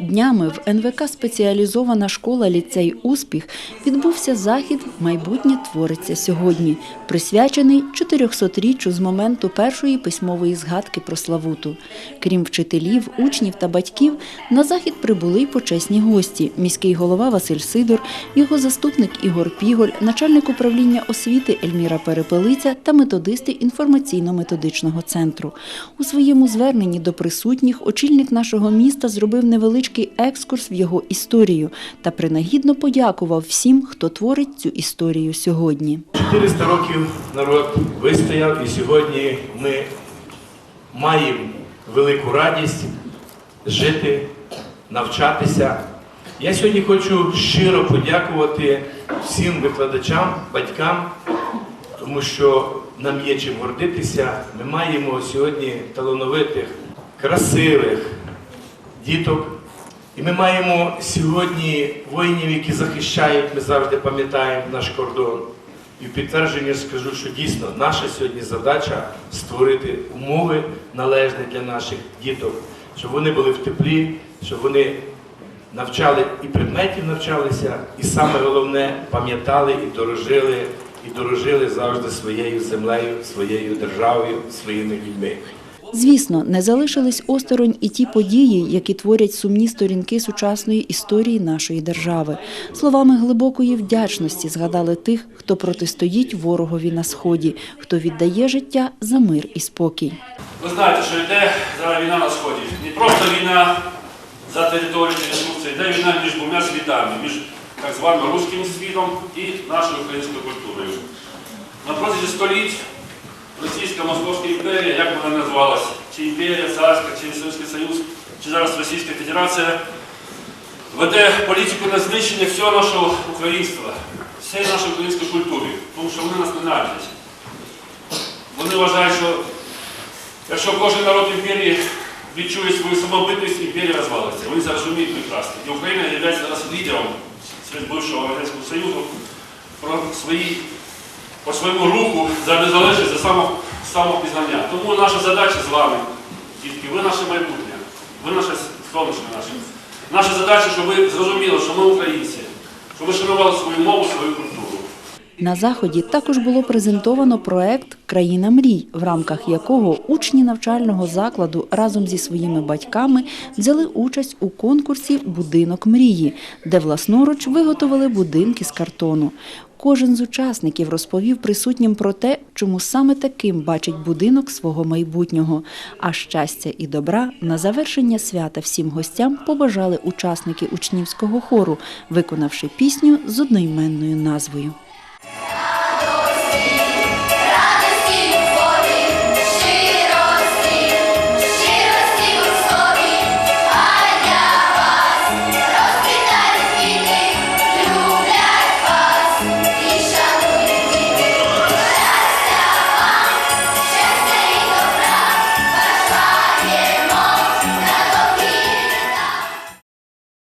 Днями в НВК спеціалізована школа ліцей Успіх відбувся захід Майбутнє твориться сьогодні, присвячений 400-річчю з моменту першої письмової згадки про Славуту. Крім вчителів, учнів та батьків, на захід прибули й почесні гості: міський голова Василь Сидор, його заступник Ігор Піголь, начальник управління освіти Ельміра Перепелиця та методисти інформаційно-методичного центру. У своєму зверненні до присутніх очільник нашого міста зробив невеличкий екскурс в його історію та принагідно подякував всім, хто творить цю історію сьогодні. 400 років народ вистояв, і сьогодні ми маємо велику радість жити, навчатися. Я сьогодні хочу щиро подякувати всім викладачам, батькам, тому що нам є чим гордитися. Ми маємо сьогодні талановитих, красивих діток. І ми маємо сьогодні воїнів, які захищають, ми завжди пам'ятаємо наш кордон. І в підтвердження скажу, що дійсно наша сьогодні задача створити умови належні для наших діток, щоб вони були в теплі, щоб вони навчали і предметів навчалися, і саме головне пам'ятали і дорожили, і дорожили завжди своєю землею, своєю державою, своїми людьми. Звісно, не залишились осторонь і ті події, які творять сумні сторінки сучасної історії нашої держави. Словами глибокої вдячності згадали тих, хто протистоїть ворогові на сході, хто віддає життя за мир і спокій. Ви знаєте, що йде зараз війна на сході. Не просто війна за територію ресурси, йде війна між двома світами, між так званим руським світом і нашою українською культурою. На протязі століть Російська Московська імперія, як вона називалася, чи імперія царська, чи Совєтський Союз, чи зараз Російська Федерація, веде політику на знищення всього нашого українства, всієї нашої української культури, тому що вони нас ненавидять. Вони вважають, що Якщо кожен народ імперії відчує свою самобитність, імперія розвалиться. Вони це розуміють прекрасно. І Україна є зараз лідером серед бившого Радянського Союзу про свої, по своєму руху за незалежність, за само, самопізнання. Тому наша задача з вами, дітки, ви наше майбутнє, ви наше сонечко наше. Наша задача, щоб ви зрозуміли, що ми українці, щоб ви шанували свою мову, свою культуру. На заході також було презентовано проект Країна мрій, в рамках якого учні навчального закладу разом зі своїми батьками взяли участь у конкурсі Будинок мрії, де власноруч виготовили будинки з картону. Кожен з учасників розповів присутнім про те, чому саме таким бачить будинок свого майбутнього. А щастя і добра на завершення свята всім гостям побажали учасники учнівського хору, виконавши пісню з одноіменною назвою.